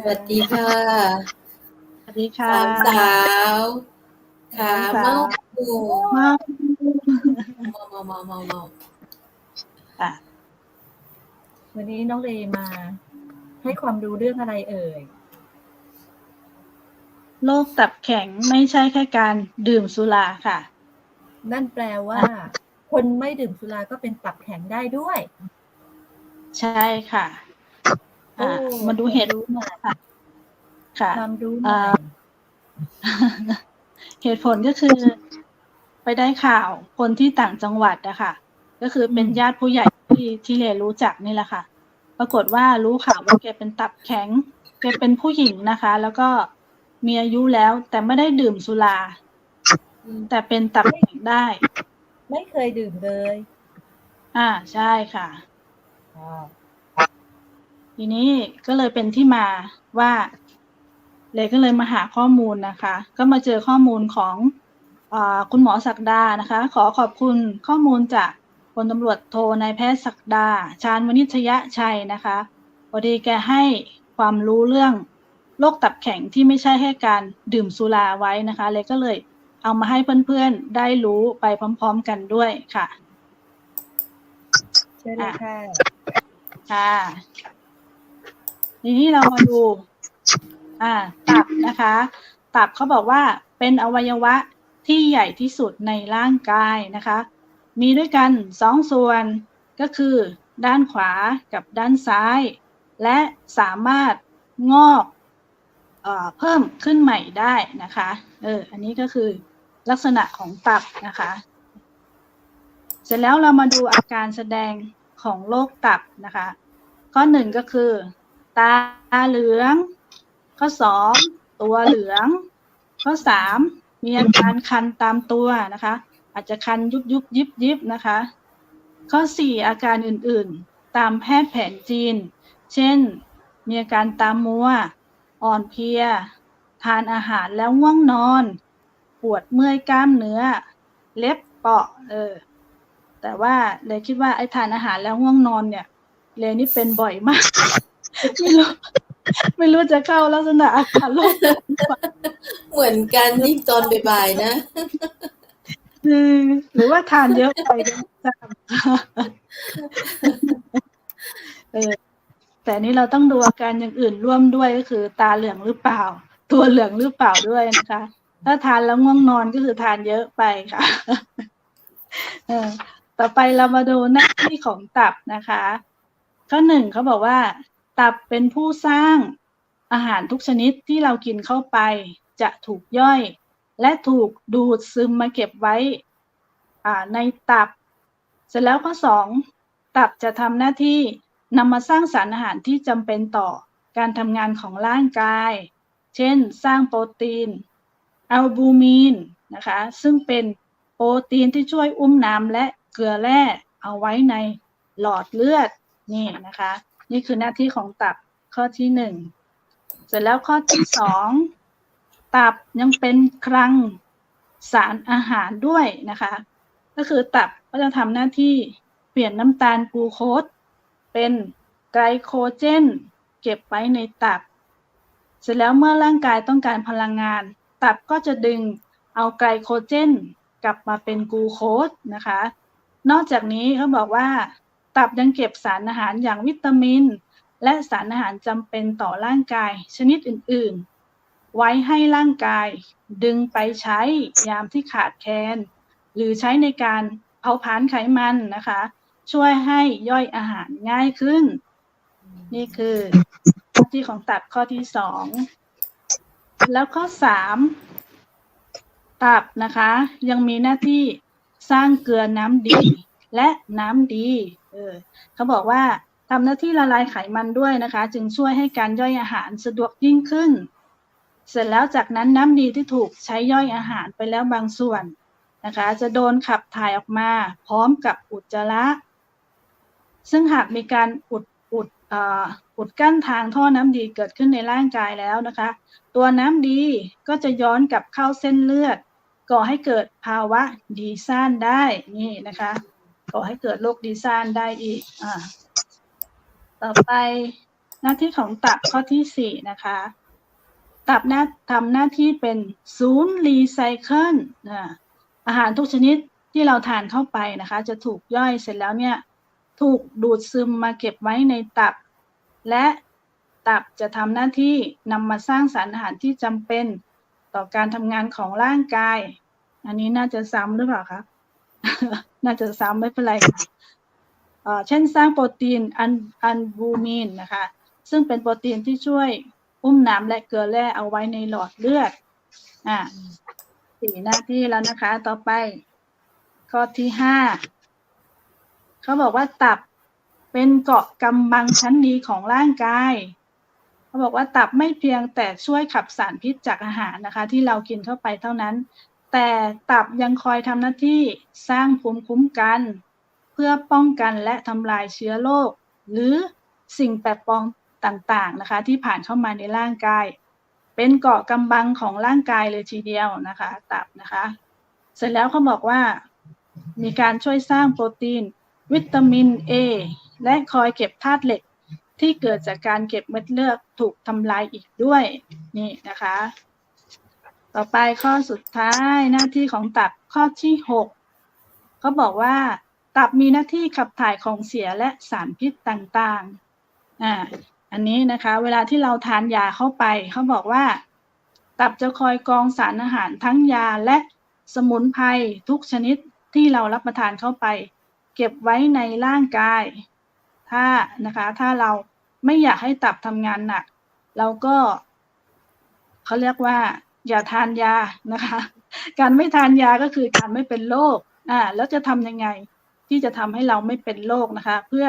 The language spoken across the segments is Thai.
สวัสดีค่ะ สวัสดีค่ะสามสาวขาสามสาวเมาหมูมาเมาเมาเมาเมาเมาอะวันนี้น้องเลมา ให้ความรู้เรื่องอะไรเอ่ยโรคตับแข็งไม่ใช่แค่การดื่มสุราค่ะ นั่นแปลว่า คนไม่ดื่มสุราก็เป็นตับแข็งได้ด้วย ใช่ค่ะ อะโอ้มาดูเหตุรู้หน่อยค่ะ ค่ะความรู้หน่อยเหตุผลก็คือ ไปได้ข่าวคนที่ต่างจังหวัดอะค่ะก็คือเป็นญาติผู้ใหญ่ที่ที่เรรู้จักนี่แหละค่ะ ปรากฏว่ารู้ข่าวว่าแกเป็นตับแข็งแกเป็นผู้หญิงนะคะ แล้วก็มีอายุแล้วแต่ไม่ได้ดื่มสุราอืมแต่เป็นตับแข็งได้ ไม่เคยดื่มเลย อ่าใช่ค่ะอ๋อ ทีนี้ก็เลยเป็นที่มาว่า เลยก็เลยมาหาข้อมูลนะคะ ก็มาเจอข้อมูลของอาคุณหมอศักดานะคะ ขอขอบคุณข้อมูลจากพลตำรวจโทนายแพทย์ศักดา ชาญวณิชยชัยนะคะพอดีแกให้ความรู้เรื่องโรคตับแข็งที่ไม่ใช่แค่การดื่มสุราไว้นะคะ เลยก็เลยเอามาให้เพื่อนๆได้รู้ไปพร้อมๆกันด้วยค่ะเชิญเลยค่ะค่ะ ทีนี้เรามาดู อ่า ตับนะคะ ตับเขาบอกว่าเป็นอวัยวะที่ใหญ่ที่สุดในร่างกายนะคะ มีด้วยกันสองส่วนก็คือ ด้านขวากับด้านซ้าย และสามารถงอกเอเพิ่มขึ้นใหม่ได้นะคะ เออ อันนี้ก็คือลักษณะของตับนะคะ เสร็จแล้วเรามาดูอาการแสดงของโรคตับนะคะ ข้อหนึ่งก็คือ ตาเหลือง ข้อสองตัวเหลือง ข้อสามมีอาการคันตามตัวนะคะ อาจจะคันยุบยุบยิบยิบนะคะ ข้อสี่อาการอื่นๆ ตามแพทย์แผนจีน เช่น มีอาการตามัว อ่อนเพลีย ทานอาหารแล้วง่วงนอน ปวดเมื่อยกล้ามเนื้อ เล็บเปาะเออแต่ว่าเลยคิดว่าไอ้ทานอาหารแล้วง่วงนอนเนี่ย เลยนี่เป็นบ่อยมาก ไม่รู้ ไม่รู้จะเข้าลักษณะอาการโรคตับหรือเปล่าเหมือนกันยิ่งตอนบ่ายๆนะอืมหรือว่าทานเยอะไปก็ไม่ทราบเออแต่อันนี้เราต้องดูอาการอย่างอื่นร่วมด้วยก็คือ ตาเหลืองหรือเปล่า ตัวเหลืองหรือเปล่าด้วยนะคะ ถ้าทานแล้วง่วงนอนก็คือทานเยอะไปค่ะเออต่อไปเรามาดูหน้าที่ของตับนะคะ ข้อหนึ่งเขาบอกว่า ตับเป็นผู้สร้างอาหารทุกชนิดที่เรากินเข้าไปจะถูกย่อย และถูกดูดซึมมาเก็บไว้ในตับ เสร็จแล้วข้อสองตับจะทำหน้าที่นำมาสร้างสารอาหารที่จำเป็นต่อการทำงานของร่างกาย เช่น สร้างโปรตีนอัลบูมินนะคะ ซึ่งเป็นโปรตีนที่ช่วยอุ้มน้ำและเกลือแร่เอาไว้ในหลอดเลือดนี่นะคะ นี่คือหน้าที่ของตับข้อที่หนึ่งเสร็จแล้วข้อที่สองตับยังเป็นคลังสารอาหารด้วยนะคะ ก็คือตับก็จะทำหน้าที่เปลี่ยนน้ำตาลกลูโคสเป็นไกลโคเจน เก็บไว้ในตับ เสร็จแล้วเมื่อร่างกายต้องการพลังงาน ตับก็จะดึงเอาไกลโคเจน กลับมาเป็นกลูโคสนะคะ นอกจากนี้เขาบอกว่า ตับยังเก็บสารอาหารอย่างวิตามิน และสารอาหารจำเป็นต่อร่างกายชนิดอื่น ๆ ไว้ให้ร่างกายดึงไปใช้ยามที่ขาดแคลนหรือใช้ในการเผาผลาญไขมันนะคะ ช่วยให้ย่อยอาหารง่ายขึ้น นี่คือหน้าที่ของตับข้อที่สองแล้วข้อสามตับนะคะ ยังมีหน้าที่สร้างเกลือน้ำดีและน้ำดี ออเขาบอกว่าทำหน้าที่ละลายไขมันด้วยนะคะ จึงช่วยให้การย่อยอาหารสะดวกยิ่งขึ้น เสร็จแล้วจากนั้นน้ำดีที่ถูกใช้ย่อยอาหารไปแล้วบางส่วนนะคะ จะโดนขับถ่ายออกมา พร้อมกับอุจจาระ ซึ่งหากมีการอุดอุดอุดกั้นทางท่อน้ำดีเกิดขึ้นในร่างกายแล้วนะคะ ตัวน้ำดีก็จะย้อนกลับเข้าเส้นเลือด ก่อให้เกิดภาวะดีซ่านได้นี่นะคะ ก่อให้เกิดโรคดีซ่านได้อีกอ่าต่อไปหน้าที่ของตับข้อที่สี่นะคะ ตับหน้าทำหน้าที่เป็นศูนย์รีไซเคิลนะอาหารทุกชนิดที่เราทานเข้าไปนะคะ จะถูกย่อยเสร็จแล้วเนี่ย ถูกดูดซึมมาเก็บไว้ในตับ และตับจะทำหน้าที่นำมาสร้างสารอาหารที่จำเป็นต่อการทำงานของร่างกาย อันนี้น่าจะซ้ำหรือเปล่าคะ น่าจะซ้ำไม่เป็นไรค่ะเช่นสร้างโปรตีนอันอันบูมินนะคะ ซึ่งเป็นโปรตีนที่ช่วยอุ้มน้ำและเกลือแร่เอาไว้ในหลอดเลือดอ่าสี่หน้าที่แล้วนะคะ ต่อไป ข้อที่ห้าเขาบอกว่าตับเป็นเกาะกำบังชั้นดีของร่างกายเขาบอกว่าตับไม่เพียงแต่ช่วยขับสารพิษจากอาหารนะคะ ที่เรากินเข้าไปเท่านั้น แต่ตับยังคอยทำหน้าที่สร้างภูมิคุ้มกัน เพื่อป้องกันและทำลายเชื้อโรคหรือสิ่งแปลกปลอมต่างๆนะคะ ที่ผ่านเข้ามาในร่างกาย เป็นเกาะกำบังของร่างกายเลยทีเดียวนะคะ ตับนะคะ เสร็จแล้วเขาบอกว่า มีการช่วยสร้างโปรตีน วิตามิน A และคอยเก็บธาตุเหล็กที่เกิดจากการเก็บเม็ดเลือดถูกทำลายอีกด้วยนี่นะคะ ต่อไปข้อสุดท้ายหน้าที่ของตับข้อที่หกเขาบอกว่า ตับมีหน้าที่ขับถ่ายของเสียและสารพิษต่างๆอ่าอันนี้นะคะ เวลาที่เราทานยาเข้าไปเขาบอกว่า ตับจะคอยกรองสารอาหารทั้งยาและสมุนไพรทุกชนิดที่เรารับประทานเข้าไป เก็บไว้ในร่างกาย ถ้านะคะ ถ้าเราไม่อยากให้ตับทำงานหนักเราก็เขาเรียกว่า อย่าทานยานะคะ การไม่ทานยาก็คือการไม่เป็นโรคอ่าแล้วจะทำยังไงที่จะทำให้เราไม่เป็นโรคนะคะ เพื่อ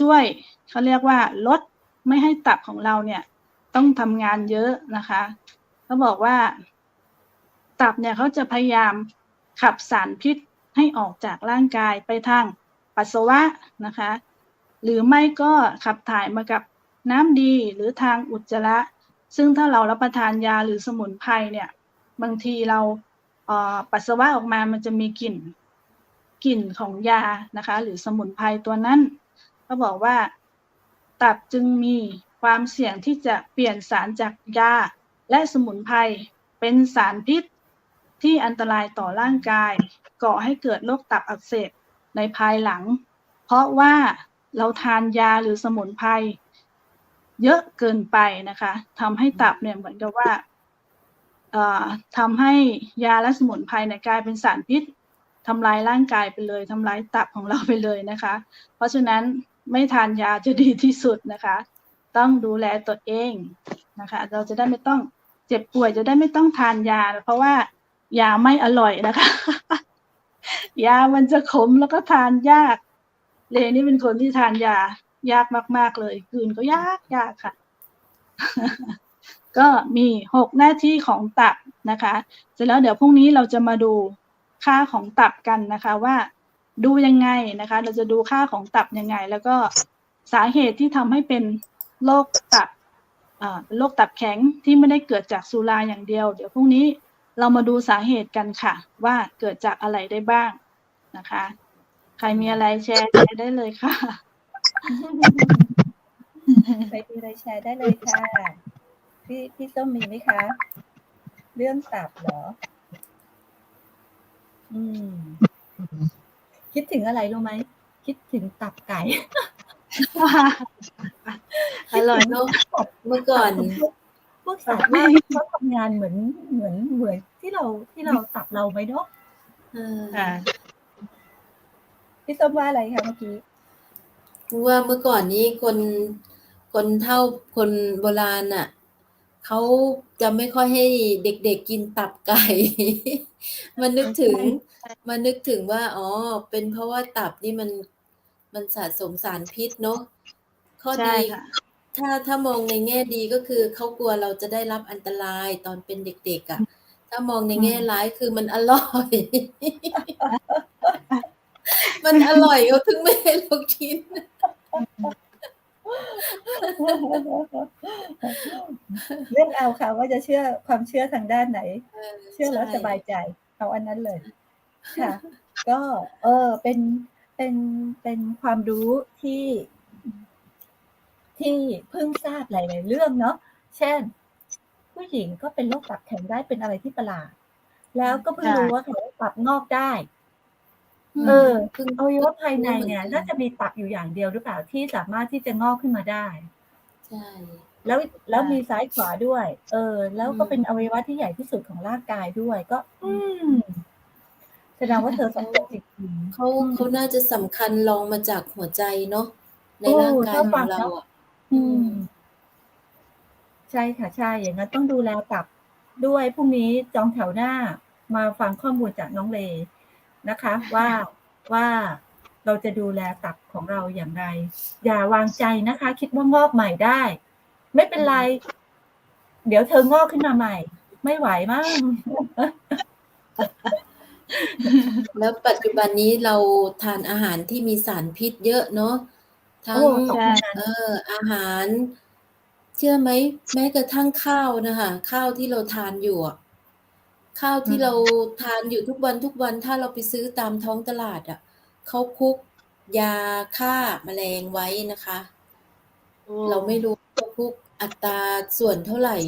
ช่วยเขาเรียกว่าลดไม่ให้ตับของเราเนี่ย ต้องทำงานเยอะนะคะเขาบอกว่า ตับเนี่ยเขาจะพยายามขับสารพิษให้ออกจากร่างกายไปทางปัสสาวะนะคะ หรือไม่ก็ขับถ่ายมากับน้ำดีหรือทางอุจจาระ ซึ่งถ้าเรารับประทานยาหรือสมุนไพรเนี่ย บางทีเราเปัสสาวะออกมามันจะมีกลิ่นกลิ่นของยานะคะ หรือสมุนไพรตัวนั้นเขาบอกว่า ตับจึงมีความเสี่ยงที่จะเปลี่ยนสารจากยาและสมุนไพรเป็นสารพิษที่อันตรายต่อร่างกาย ก่อให้เกิดโรคตับอักเสบในภายหลัง เพราะว่าเราทานยาหรือสมุนไพร เยอะเกินไปนะคะทำให้ตับเนี่ยเหมือนกับว่าทำให้ยาและสมุนไพรเนี่ยกลายเป็นสารพิษทำลายร่างกายไปเลยทำลายตับของเราไปเลยนะคะ เพราะฉะนั้นไม่ทานยาจะดีที่สุดนะคะ ต้องดูแลตัวเองนะคะ เราจะได้ไม่ต้องเจ็บป่วยจะได้ไม่ต้องทานยา เพราะว่ายาไม่อร่อยนะคะ ยามันจะขมแล้วก็ทานยาก เลนี่เป็นคนที่ทานยา ยากมาก ๆ เลย คืนก็ยากยากค่ะ ก็มีหกหน้าที่ของตับนะคะ เสร็จแล้วเดี๋ยวพรุ่งนี้เราจะมาดูค่าของตับกันนะคะว่าดูยังไงนะคะ เราจะดูค่าของตับยังไง แล้วก็สาเหตุที่ทำให้เป็นโรคตับอ่าเป็นโรคตับแข็งที่ไม่ได้เกิดจากสุราอย่างเดียว เดี๋ยวพรุ่งนี้เรามาดูสาเหตุกันค่ะ ว่าเกิดจากอะไรได้บ้างนะคะ ใครมีอะไรแชร์ได้เลยค่ะ ใครมีอะไรแชร์ได้เลยค่ะ พี่พี่ส้มมีไหมคะ เรื่องตับเหรอ อืม คิดถึงอะไรรู้ไหม คิดถึงตับไก่ อร่อยเนอะเมื่อก่อน พวกสัตว์แม่เขาทำงานเหมือนเหมือนเหมือนที่เราที่เราตับเราไหมเนาะเออ ค่ะ พี่ส้มว่าอะไรคะเมื่อกี้ คือว่าเมื่อก่อนนี้คนคนเท่าคนโบราณน่ะเขาจะไม่ค่อยให้เด็กๆกินตับไก่ มันนึกถึง มันนึกถึงว่า อ๋อ เป็นเพราะว่าตับนี่มันมันสะสมสารพิษเนาะข้อใช่ดีค่ะถ้าถ้ามองในแง่ดีก็คือเขากลัวเราจะได้รับอันตรายตอนเป็นเด็กๆอะ่ะ ถ้ามองในแง่ร้ายคือมันอร่อย มันอร่อยเขาถึงไม่ให้เรากิน เรื่องเอาค่ะว่าจะเชื่อความเชื่อทางด้านไหนเออเชื่อแล้วใช่สบายใจ เอาอันนั้นเลย ค่ะ ก็เออเป็นเป็นเป็นความรู้ที่ ที่เพิ่งทราบหลายๆเรื่องเนาะเช่น ผู้หญิงก็เป็นโรคตับแข็งได้เป็นอะไรที่ประหลาด แล้วก็เพิ่งรู้ว่าเขาตับงอกได้ เออเพิ่งอวัยวะภายในเนี่ยรู้เหมือนกันน่าจะมีตับอยู่อย่างเดียวหรือเปล่าที่สามารถที่จะงอกขึ้นมาได้ ใช่ แล้วแล้วใช่มีซ้ายขวาด้วย เออ แล้วก็อืมเป็นอวัยวะที่ใหญ่ที่สุดของร่างกายด้วยก็ อืมแสดงว่าเธอสำคัญจริงๆเขาอืมเขาน่าจะสำคัญรองมาจากหัวใจเนาะในโอ้ร่างกายถ้าขฟัองงเราแล้วอะอืมใช่ค่ะใช่อย่างนั้นต้องดูแลตับด้วยพรุ่งนี้จองแถวหน้ามาฟังข้อมูลจากน้องเล นะคะ ว่าว่าเราจะดูแลตับของเราอย่างไร อย่าวางใจนะคะ คิดว่างอกใหม่ได้ ไม่เป็นไร เดี๋ยวเธองอกขึ้นมาใหม่ ไม่ไหวมั้งแล้วปัจจุบันนี้เราทานอาหารที่มีสารพิษเยอะเนาะทั้งโอ้ตกงานเอออาหาร เชื่อไหมแม้กระทั่งข้าวนะคะ ข้าวที่เราทานอยู่อะ ข้าวที่อืมเราทานอยู่ทุกวันทุกวันถ้าเราไปซื้อตามท้องตลาดอะเขาคลุกยาฆ่าแมลงไว้นะคะ เราไม่รู้ว่าคุกอัตราส่วนเท่าไหร่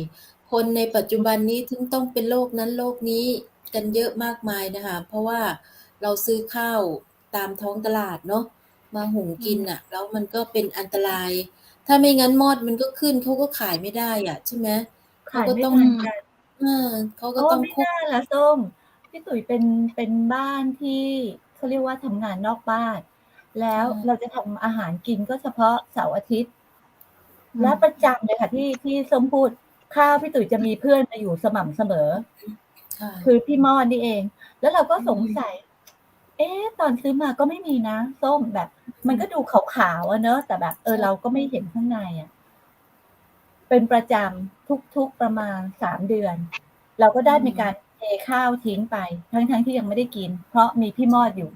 คนในปัจจุบันนี้ถึงต้องเป็นโรคนั้นโรคนี้กันเยอะมากมายนะคะ เพราะว่าเราซื้อข้าวตามท้องตลาดเนาะมาหุงกินอะ แล้วมันก็เป็นอันตราย ถ้าไม่งั้นมอดมันก็ขึ้นเขาก็ขายไม่ได้อะใช่ไหมขายเขาก็ไม่ต้องทันกัน เออ เขาก็โอ้ต้องไม่คุก น่าละส้ม พี่ตุ๋ยเป็นเป็นบ้านที่เขาเรียกว่าทำงานนอกบ้าน แล้วเราจะทำอาหารกินก็เฉพาะเสาร์อาทิตย์ อืมและประจำเลยค่ะที่ที่ส้มพูดข้าวพี่ตุ๋ยจะมีเพื่อนมาอยู่สม่ำเสมอ ค่ะ คือพี่มอนนี่เอง แล้วเราก็สงสัย เอ๊ะตอนซื้อมาก็ไม่มีนะ ส้มแบบมันก็ดูขาวๆอะเนอะแต่แบบ เออ ใช่ เราก็ไม่เห็นข้างในอะ เป็นประจำทุกๆประมาณสามเดือน เราก็ได้มีการเทข้าวทิ้งไป ทั้งๆที่ยังไม่ได้กิน เพราะมีพี่มอดอยู่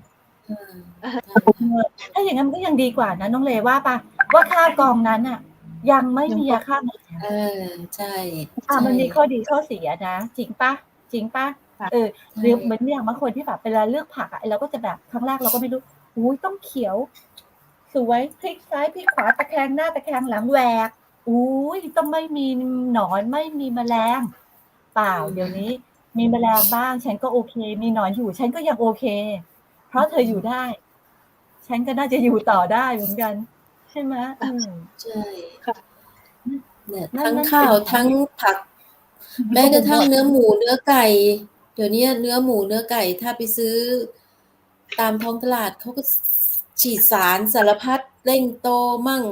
เออใช่ค่ะถ้าอย่างนั้นมันก็ยังดีกว่านะน้องเลว่าปะว่าข้าวกองนั้นอะยังไม่มียาฆ่าแมลงเออใช่อะใช่มันมีข้อดีข้อเสียนะจริงปะจริงปะค่ะเออหรือเหมือนอย่างบางคนที่แบบเวลาเลือกผักอะเราก็จะแบบครั้งแรกเราก็ไม่รู้อุ้ยต้องเขียว สวยพลิกซ้ายพลิกขวาตะแคงหน้าตะแคงหลังแหวก อุ้ยต้องไม่มีหนอนไม่มีแมลง เปล่า เดี๋ยวนี้ มีแมลงบ้าง ฉันก็โอเค มีหนอนอยู่ ฉันก็ยังโอเค เพราะเธออยู่ได้ ฉันก็น่าจะอยู่ต่อได้เหมือนกัน ใช่ไหมอืม ใช่ค่ะเนี่ยนั่นทั้งนั่นข้าวเป็น ทั้งผัก แม้กระทั่งเนื้อหมูเนื้อไก่ เดี๋ยวนี้เนื้อหมูเนื้อไก่ถ้าไปซื้อ ตามท้องตลาดเขาก็ฉีดสารสารพัดเร่งโตมั่ง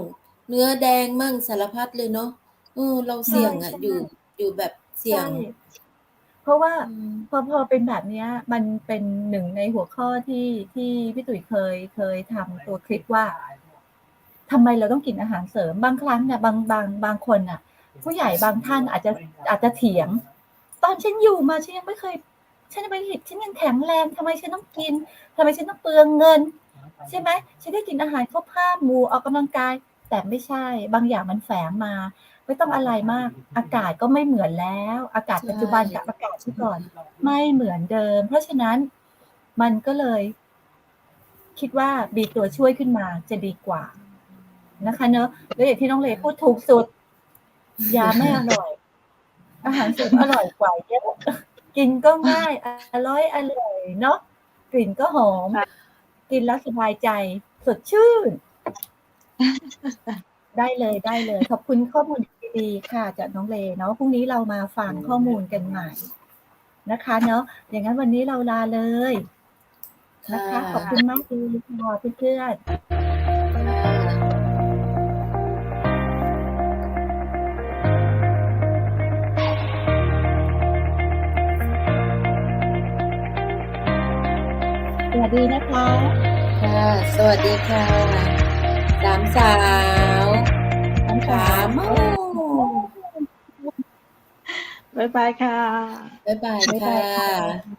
เนื้อแดงมั่งสารพัดเลยเนาะเออเราเสี่ยงอะ ใช่อยู่อยู่แบบเสี่ยงใช่เพราะว่าอืมพอพอเป็นแบบเนี้ย มันเป็นหนึ่งในหัวข้อที่ที่พี่ตุ๋ยเคยเคยทำตัวคลิปว่าทำไมเราต้องกินอาหารเสริมบางครั้งเนี่ยบางบางบางคนน่ะ ผู้ใหญ่บางท่านอาจจะอาจจะเถียง ตอนฉันอยู่มาฉันยังไม่เคย ฉันยังไม่เห็นฉันยังแข็งแรงทำไมฉันต้องกินทำไมฉันต้องเปลืองเงิน ใช่ไหมฉันได้กินอาหารครบห้าหมู่ออกกำลังกาย แต่ไม่ใช่บางอย่างมันแฝงมา ไม่ต้องอะไรมาก อากาศก็ไม่เหมือนแล้ว อากาศใช่ปัจจุบันกับอากาศที่ก่อน ไม่เหมือนเดิม เพราะฉะนั้นมันก็เลย คิดว่ามีตัวช่วยขึ้นมาจะดีกว่า นะคะ เนอะแล้วอย่างที่น้องเลพูดถูกสุดยาไม่อร่อย อาหารเสริมอร่อยกว่าเยอะกินก็ง่ายอร่อยอร่อยเนาะกลิ่นก็หอมค่ะกินแล้วสบายใจ สดชื่น ได้เลยได้เลย ขอบคุณข้อมูลดีๆค่ะจากน้องเลเนาะพรุ่งนี้เรามาฟังข้อมูลกันใหม่นะคะเนาะอย่างนั้นวันนี้เราลาเลยนะคะขอบคุณมากเลยค่ะเพื่อนๆสวัสดีนะคะ ค่ะ สวัสดีค่ะสามสาวน้ำสาสามบ๊ายบายค่ะ บ๊ายบายค่ะ